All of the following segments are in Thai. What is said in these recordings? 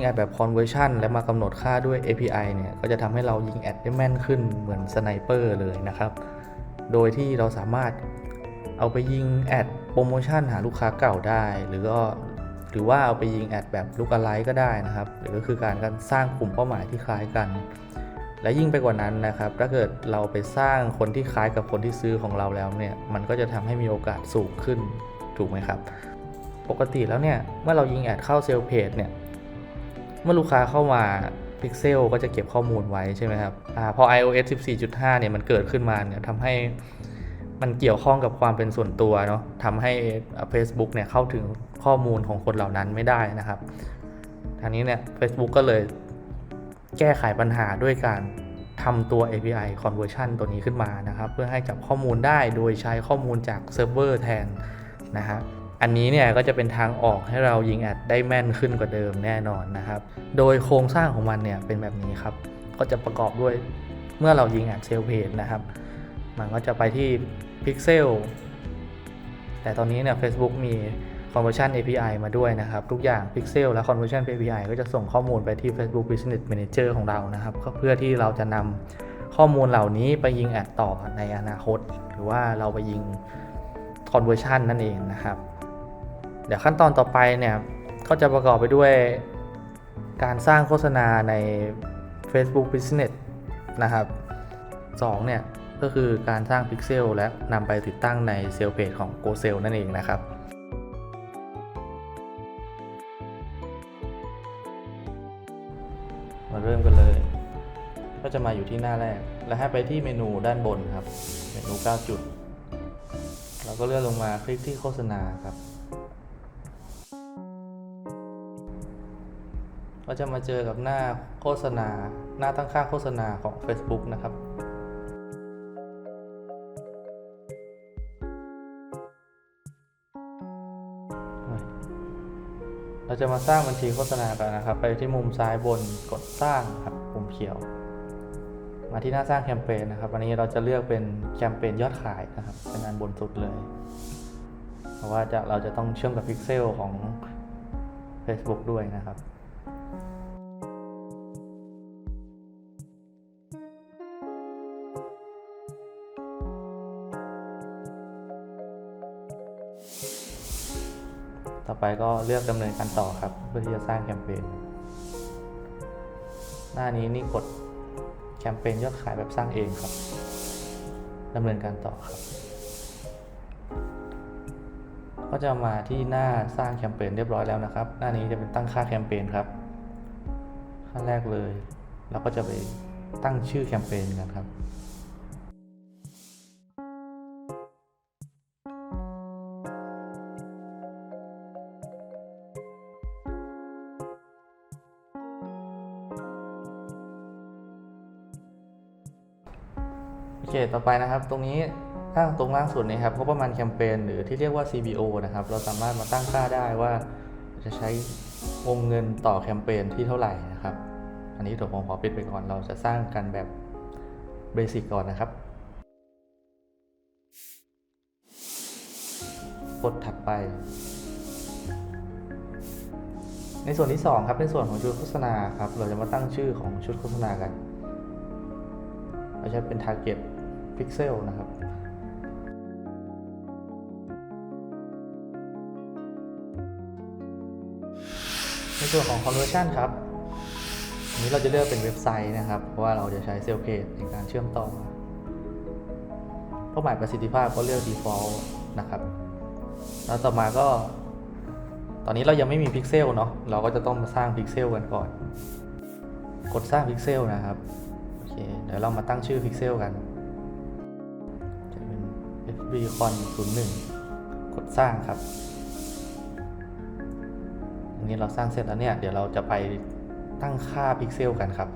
งแอดแบบ conversion และมากำหนดค่าด้วย API เนี่ยก็จะทำให้เรายิงแอดได้แม่นขึ้นเหมือนสไนเปอร์เลยนะครับ โดยที่เราสามารถเอาไปยิงแอดโปรโมชั่นหาลูกค้าเก่าได้ หรือก็หรือว่าเอาไปยิงแอดแบบลูกอะไรก็ได้นะครับ หรือก็คือการการสร้างกลุ่มเป้าหมายที่คล้ายกัน และยิ่งไปกว่านั้นนะครับ ถ้าเกิดเราไปสร้างคนที่คล้ายกับคนที่ซื้อของเราแล้วเนี่ย มันก็จะทำให้มีโอกาสสูงขึ้น ถูกไหมครับ ปกติแล้วเนี่ย เมื่อเรายิงแอดเข้าเซลล์เพจเนี่ย เมื่อลูกค้าเข้ามา Pixel ก็จะเก็บข้อมูลไว้ใช่ไหมครับอพอ iOS 14.5 เนี่ยมันเกิดขึ้นมาเนี่ยทำให้มันเกี่ยวข้องกับความเป็นส่วนตัวเนาะทำให้ Facebook เนี่ยเข้าถึงข้อมูลของคนเหล่านั้นไม่ได้นะครับทางนี้เนี่ย Facebook ก็เลยแก้ไขปัญหาด้วยการทำตัว API conversion ตัวนี้ขึ้นมานะครับ เพื่อให้จับข้อมูลได้โดยใช้ข้อมูลจากเซิร์ฟเวอร์แทนนะฮะ อันนี้เนี่ยก็จะเป็นทางออกให้เรายิงแอดได้แม่นขึ้นกว่าเดิมแน่นอนนะครับ โดยโครงสร้างของมันเนี่ยเป็นแบบนี้ครับ ก็จะประกอบด้วยเมื่อเรายิงแอดเซลเพจนะครับ มันก็จะไปที่ Pixel แต่ตอนนี้เนี่ย Facebook มี Conversion API มาด้วยนะครับ ทุกอย่าง Pixel และ Conversion API ก็จะส่งข้อมูลไปที่ Facebook Business Manager ของเรานะครับ ก็เพื่อที่เราจะนำข้อมูลเหล่านี้ไปยิงแอดต่อในอนาคต หรือว่าเราไปยิง Conversion นั่นเองนะครับ เดี๋ยวขั้นตอนต่อไปเนี่ยก็จะประกอบไปด้วยการสร้างโฆษณาใน Facebook Business นะครับ2เนี่ยก็คือการสร้าง Pixel และนำไปติดตั้งในเซลล์เพจของ Go s e l นั่นเองนะครับมาเริ่มกันเลย ก็จะมาอยู่ที่หน้าแรก และให้ไปที่เมนูด้านบนครับ เมนู 9 จุดเราก็เลื่อนลงมาคลิกที่โฆษณาครับ ก็จะมาเจอกับหน้าโฆษณา หน้าตั้งค่าโฆษณาของ Facebook นะครับ เราจะมาสร้างบัญชีโฆษณากันนะครับ ไปที่มุมซ้ายบนกดสร้างครับปุ่มเขียว มาที่หน้าสร้างแคมเปญนะครับ วันนี้เราจะเลือกเป็นแคมเปญยอดขายนะครับ เป็นอันบนสุดเลย เพราะว่าจะเราจะต้องเชื่อมกับพิกเซลของ Facebook ด้วยนะครับ ต่อไปก็เลือกดำเนินการต่อครับ เพื่อที่จะสร้างแคมเปญหน้านี้นี่กดแคมเปญยอดขายแบบสร้างเองครับดำเนินการต่อครับ ก็จะมาที่หน้าสร้างแคมเปญเรียบร้อยแล้วนะครับ หน้านี้จะเป็นตั้งค่าแคมเปญครับขั้นแรกเลย เราก็จะไปตั้งชื่อแคมเปญกันครับ เคต่อไปนะครับตรงนี้ข้างตรงล่างสุดนี้ครับงบประมาณแคมเปญหรือที่เรียกว่า CBO นะครับเราสามารถมาตั้งค่าได้ว่าจะใช้วงเงินต่อแคมเปญที่เท่าไหร่นะครับ อันนี้เดี๋ยวผมขอปิดไปก่อนเราจะสร้างกันแบบเบสิกก่อนนะครับ กดถัดไป ในส่วนที่ 2 ครับในส่วนของชุดโฆษณาครับเราจะมาตั้งชื่อของชุดโฆษณากัน เราใช้เป็น target pixel นะครับในส่วนของ conversion ครับอันนี้เราจะเลือกเป็นเว็บไซต์นะครับ เพราะว่าเราจะใช้เซลเพจในการเชื่อมต่อเป้าหมายประสิทธิภาพก็เลือก default นะครับ แล้วต่อมาก็ ตอนนี้เรายังไม่มีพิกเซลเนาะ เราก็จะต้องมาสร้างพิกเซลกันก่อน กดสร้างพิกเซลนะครับ โอเค เดี๋ยวเรามาตั้งชื่อพิกเซลกัน fbcon 01 กดสร้างครับอันนี้เราสร้างเสร็จแล้วเนี่ย เดี๋ยวเราจะไปตั้งค่าพิกเซลกันครับ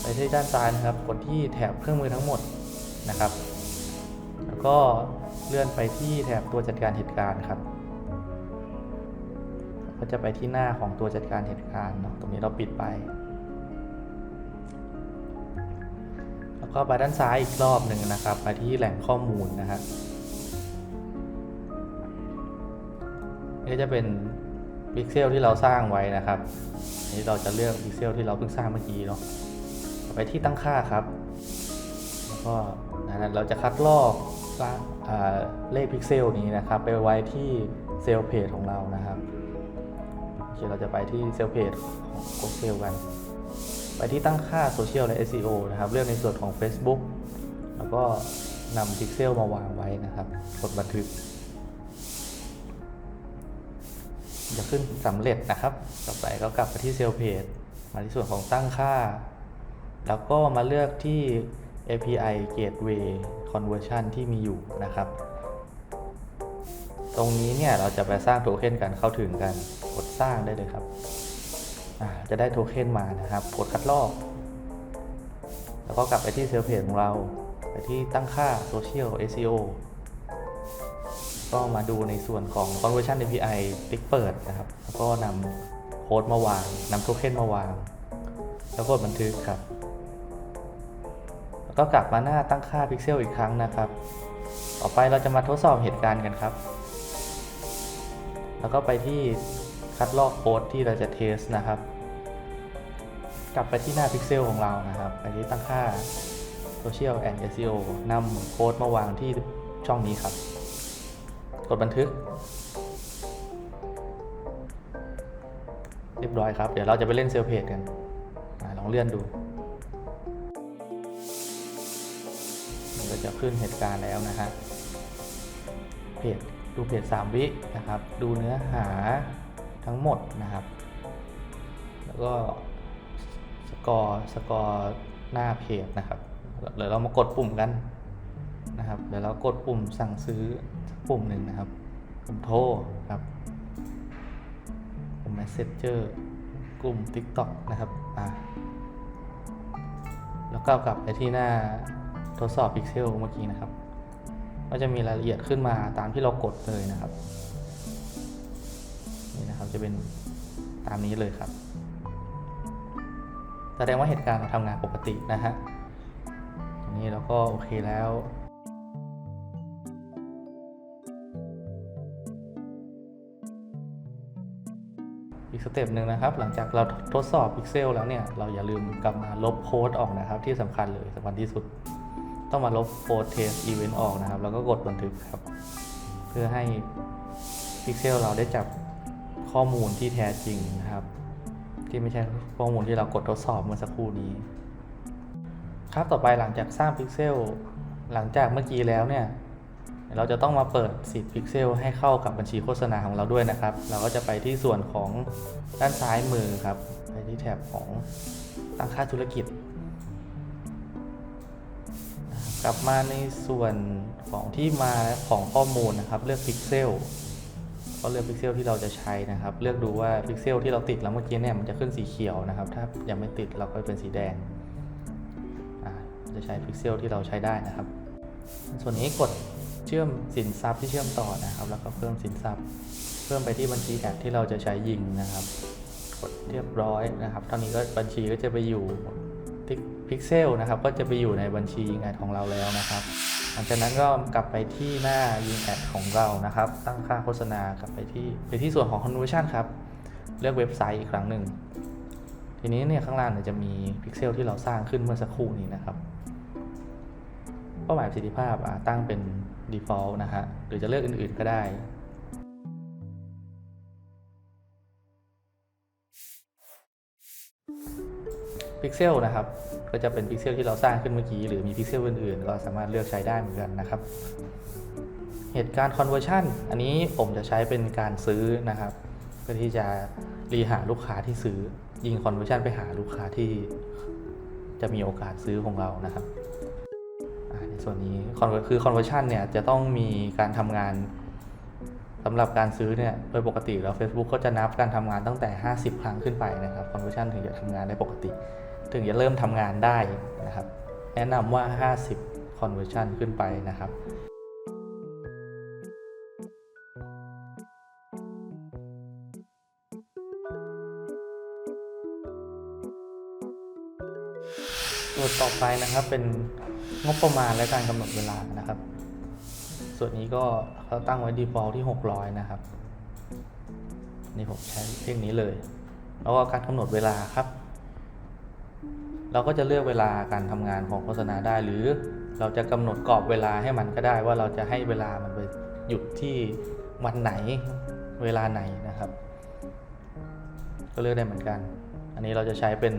ไปที่ด้านซ้ายนะครับ กดที่แถบเครื่องมือทั้งหมดนะครับ แล้วก็เลื่อนไปที่แถบตัวจัดการเหตุการณ์ครับ ก็จะไปที่หน้าของตัวจัดการเหตุการณ์เนาะ ตรงนี้เราปิดไป ก็ไปด้านซ้ายอีกรอบหนึ่งนะครับไปที่แหล่งข้อมูลนะครับนี่จะเป็นพิกเซลที่เราสร้างไว้นะครับอันนี้เราจะเลือกพิกเซลที่เราเพิ่งสร้างเมื่อกี้เนาะไปที่ตั้งค่าครับ แล้วก็นะเราจะคัดลอกละอ่าเลขพิกเซลนี้นะครับ ไปไว้ที่เซลล์เพจของเรานะครับโอเคเราจะไปที่เซลล์เพจของโกเซลกัน ไปที่ตั้งค่าโซเชียลและ SEO นะครับ เลือกในส่วนของ Facebook แล้วก็นำพิกเซลมาวางไว้นะครับกดบันทึก จะขึ้นสำเร็จนะครับ ต่อไปก็กลับไปที่เซลล์เพจมาที่ส่วนของตั้งค่า แล้วก็มาเลือกที่ API Gateway Conversion ที่มีอยู่นะครับ ตรงนี้เนี่ยเราจะไปสร้างโทเค็นกันเข้าถึงกัน กดสร้างได้เลยครับ จะได้โทเค็นมานะครับกดคัดลอก แล้วก็กลับไปที่เซลล์เพจของเรา ไปที่ตั้งค่า Social SEO ก็มาดูในส่วนของ conversion API ติ๊กเปิดนะครับ แล้วก็นำโค้ดมาวางนำโทเค็นมาวาง แล้วกดบันทึกครับ แล้วก็กลับมาหน้าตั้งค่าพิกเซลอีกครั้งนะครับ ต่อไปเราจะมาทดสอบเหตุการณ์กันครับ แล้วก็ไปที่ คัดลอกโค้ดที่เราจะเทสนะครับ กลับไปที่หน้าพิกเซลของเรานะครับไปที่ตั้งค่า Social and SEO นำโค้ดมาวางที่ช่องนี้ครับ กดบันทึก เรียบร้อยครับ เดี๋ยวเราจะไปเล่นเซลเพจกันอลองเลื่อนดูมันก็จะขึ้นเหตุการณ์แล้วนะฮะเพจดูเพจ3วินะครับ ดูเนื้อหา ทั้งหมดนะครับ แล้วก็สกอร์สกอร์หน้าเพจนะครับเดี๋ยวเรามากดปุ่มกันนะครับ เดี๋ยวเรากดปุ่มสั่งซื้อปุ่มหนึ่งนะครับ ปุ่มโทรครับ ปุ่ม Messenger กลุ่ม TikTok นะครับ อ่า แล้วก็กลับไปที่หน้าทดสอบ Pixel เมื่อกี้นะครับ ก็จะมีรายละเอียดขึ้นมาตามที่เรากดเลยนะครับ นี่นะครับจะเป็นตามนี้เลยครับ แสดงว่าเหตุการณ์เราทำงานปกตินะฮะทีนี้เราก็โอเคแล้วอีกสเต็ปหนึ่งนะครับ หลังจากเราทดสอบ Pixel แล้วเนี่ย เราอย่าลืมกลับมาลบโค้ดออกนะครับ ที่สำคัญเลยสำคัญที่สุด ต้องมาลบโค้ดเทสอีเวนต์ออกนะครับ แล้วก็กดบันทึกครับ เพื่อให้ Pixel เราได้จับ ข้อมูลที่แท้จริงนะครับ ที่ไม่ใช่ข้อมูลที่เรากดทดสอบเมื่อสักครู่นี้ ครับต่อไปหลังจากสร้าง Pixel หลังจากเมื่อกี้แล้วเนี่ยเราจะต้องมาเปิดสิทธิ์พิกเซลให้เข้ากับบัญชีโฆษณาของเราด้วยนะครับ เราก็จะไปที่ส่วนของด้านซ้ายมือครับ ไปที่แถบของตั้งค่าธุรกิจ กลับมาในส่วนของที่มาของข้อมูลนะครับ เลือกพิกเซล ก็เลือกพิกเซลที่เราจะใช้นะครับ เลือกดูว่าพิกเซลที่เราติดแล้วเมื่อกี้เนี่ยมันจะขึ้นสีเขียวนะครับ ถ้ายังไม่ติดเราก็เป็นสีแดง จะใช้พิกเซลที่เราใช้ได้นะครับ ส่วนนี้กดเชื่อมสินทรัพย์ที่เชื่อมต่อนะครับ แล้วก็เพิ่มสินทรัพย์ เพิ่มไปที่บัญชีแอดที่เราจะใช้ยิงนะครับ กดเรียบร้อยนะครับตอนนี้ก็บัญชีก็จะไปอยู่พิกเซลนะครับ ก็จะไปอยู่ในบัญชียิงแอดของเราแล้วนะครับ ลังจากนั้นก็กลับไปที่หน้ายิงแอดของเรานะครับ ตั้งค่าโฆษณากลับไปที่ไปที่ส่วนของ conversion ครับ เลือกเว็บไซต์อีกครั้งหนึ่ง ทีนี้เนี่ยข้างล่างเนี่ยจะมีพิกเซลที่เราสร้างขึ้นเมื่อสักครู่นี้นะครับเป้าหมายประสิทธิภาพตั้งเป็น default นะฮะหรือจะเลือกอื่นๆก็ได้ พิกเซลนะครับ ก็จะเป็นพิกเซลที่เราสร้างขึ้นเมื่อกี้ หรือมีพิกเซลอื่นๆก็สามารถเลือกใช้ได้เหมือนกันนะครับ เหตุการณ์ conversion อันนี้ผมจะใช้เป็นการซื้อนะครับ เพื่อที่จะรีหาลูกค้าที่ซื้อ ยิง conversion ไปหาลูกค้าที่จะมีโอกาสซื้อของเรานะครับในส่วนนี้ conver- คือ conversion เนี่ยจะต้องมีการทำงานสำหรับการซื้อเนี่ยโดยปกติแล้ว Facebook ก็จะนับการทำงานตั้งแต่ 50 ครั้งขึ้นไปนะครับ conversion ถึงจะทำงานได้ปกติ ถึงจะเริ่มทำงานได้นะครับ แนะนำว่า 50 conversion ขึ้นไปนะครับส่วนต่อไปนะครับเป็นงบประมาณและการกำหนดเวลานะครับ ส่วนนี้ก็เขาตั้งไว้ default ที่ 600 นะครับ นี่ผมใช้เทคนี้เลย แล้วก็การกำหนดเวลาครับ เราก็จะเลือกเวลาการทำงานของโฆษณาได้ หรือเราจะกำหนดกรอบเวลาให้มันก็ได้ว่าเราจะให้เวลามันไปหยุดที่วันไหนเวลาไหนนะครับ ก็เลือกได้เหมือนกัน อันนี้เราจะใช้เป็น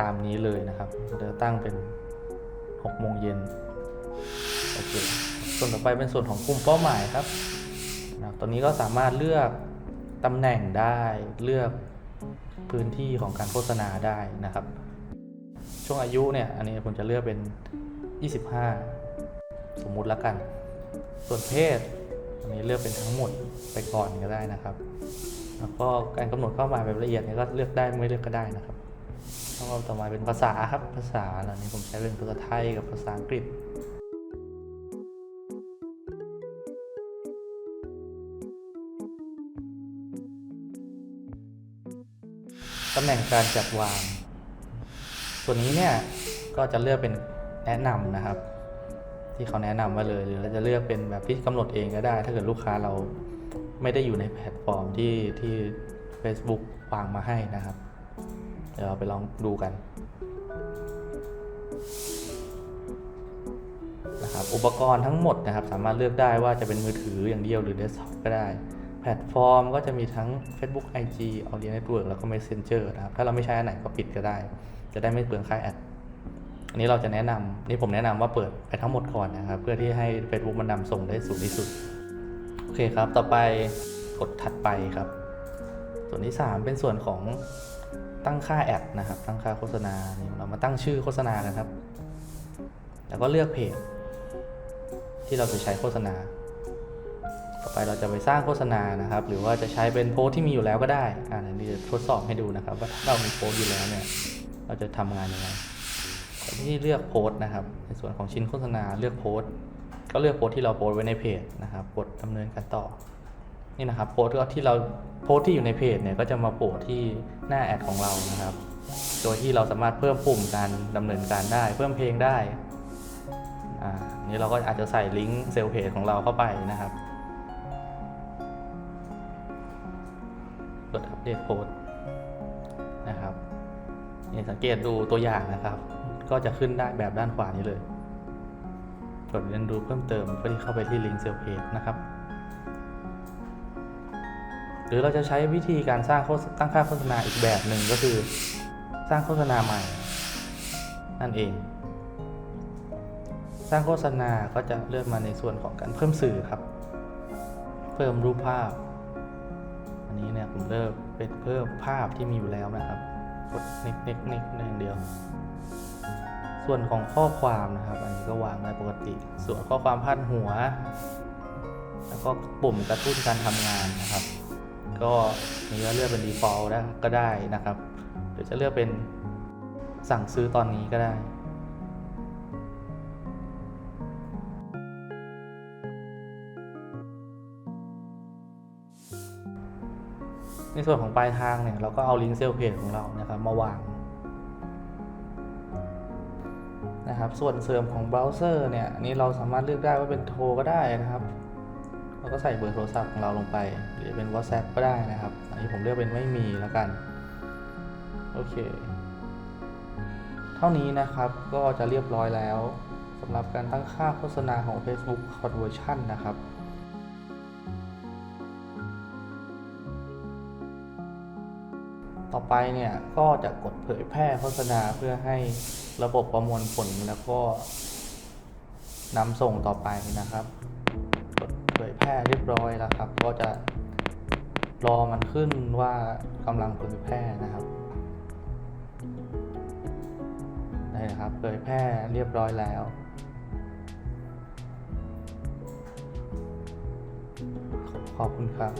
ตามนี้เลยนะครับเราจะตั้งเป็น6โมงเย็นโอเคส่วนต่อไปเป็นส่วนของกลุ่มเป้าหมายครับนะครับตอนนี้ก็สามารถเลือกตำแหน่งได้เลือก พื้นที่ของการโฆษณาได้นะครับ ช่วงอายุเนี่ยอันนี้ผมจะเลือกเป็น 25 สมมุติแล้วกัน ส่วนเพศอันนี้เลือกเป็นทั้งหมดไปก่อนก็ได้นะครับ แล้วก็การกำหนดเป้าหมายแบบละเอียดเนี่ยก็เลือกได้ไม่เลือกก็ได้นะครับแล้วก็ต่อมาเป็นภาษาครับภาษาอันนี้ผมใช้เป็นภาษาไทยกับภาษาอังกฤษ ตำแหน่งการจัดวางส่วนนี้เนี่ยก็จะเลือกเป็นแนะนำนะครับ ที่เขาแนะนำมาเลย หรือเราจะเลือกเป็นแบบที่กำหนดเองก็ได้ ถ้าเกิดลูกค้าเราไม่ได้อยู่ในแพลตฟอร์มที่ที่ Facebook วางมาให้นะครับ เดี๋ยวเราไปลองดูกันนะครับอุปกรณ์ทั้งหมดนะครับ สามารถเลือกได้ว่าจะเป็นมือถืออย่างเดียวหรือเดสก์ท็อปก็ได้ แพลตฟอร์มก็จะมีทั้ง Facebook IG Audio Network แล้วก็ Messenger นะครับ ถ้าเราไม่ใช้อันไหนก็ปิดก็ได้ จะได้ไม่เปลืองค่าแอด อันนี้เราจะแนะนำนี่ผมแนะนำว่าเปิดไปทั้งหมดก่อนนะครับ เพื่อที่ให้ Facebook มันนำส่งได้สูงที่สุด โอเคครับ ต่อไปกดถัดไปครับ ส่วนที่ 3 เป็นส่วนของตั้งค่าแอดนะครับ ตั้งค่าโฆษณานี่เรามาตั้งชื่อโฆษณากันครับ แล้วก็เลือกเพจที่เราจะใช้โฆษณา ต่อไปเราจะไปสร้างโฆษณานะครับ หรือว่าจะใช้เป็นโพสที่มีอยู่แล้วก็ได้อ่าเดี๋ยวนี้จะทดสอบให้ดูนะครับ ว่าถ้าเรามีโพสอยู่แล้วเนี่ยเราจะทำงานยังไงที่เลือกโพสนะครับ ในส่วนของชิ้นโฆษณาเลือกโพสก็เลือกโพสที่เราโพสไว้ในเพจนะครับกดดำเนินการต่อนี่นะครับโพสก็ที่เราโพสที่อยู่ในเพจเนี่ยก็จะมาโผล่ที่หน้าแอดของเรานะครับ โดยที่เราสามารถเพิ่มปุ่มการดำเนินการได้ เพิ่มเพลงได้อ่านี่เราก็อาจจะใส่ลิงก์เซลล์เพจของเราเข้าไปนะครับ กดอัปเดตโพสต์นะครับนี่สังเกตดูตัวอย่างนะครับ ก็จะขึ้นได้แบบด้านขวานี้เลย กดเรียนรู้เพิ่มเติมเพื่อที่เข้าไปที่ลิงก์เซลเพจนะครับ หรือเราจะใช้วิธีการสร้างตั้งค่าโฆษณาอีกแบบหนึ่งก็คือ สร้างโฆษณาใหม่ นั่นเอง สร้างโฆษณาก็จะเลือกมาในส่วนของการเพิ่มสื่อครับ เพิ่มรูปภาพ นี้เนี่ยผมเลือกเป็นเพิ่มภาพที่มีอยู่แล้วนะครับ กดนิกนิกนิกนึงเดียว ส่วนของข้อความนะครับ อันนี้ก็วางได้ปกติ ส่วนข้อความพาดหัว แล้วก็ปุ่มกระตุ้นการทำงานนะครับ ก็นี่ก็เลือกเป็น default ได้ก็ได้นะครับ หรือจะเลือกเป็นสั่งซื้อตอนนี้ก็ได้ ในส่วนของปลายทางเนี่ยเราก็เอาลิงก์เซลล์เพจของเรานะครับมาวางนะครับส่วนเสริมของเบราว์เซอร์เนี่ยอันนี้เราสามารถเลือกได้ว่าเป็นโทรก็ได้นะครับ เราก็ใส่เบอร์โทรศัพท์ของเราลงไป หรือเป็น WhatsApp ก็ได้นะครับ อันนี้ผมเลือกเป็นไม่มีแล้วกันโอเค เท่านี้นะครับก็จะเรียบร้อยแล้วสำหรับการตั้งค่าโฆษณาของ Facebook Conversion นะครับ ต่อไปเนี่ยก็จะกดเผยแพร่โฆษณาเพื่อให้ระบบประมวลผลแล้วก็นำส่งต่อไปนะครับ กดเผยแพร่เรียบร้อยแล้วครับ ก็จะรอมันขึ้นว่ากำลังเผยแพร่นะครับนี่นะครับเผยแพร่เรียบร้อยแล้วขอบคุณครับ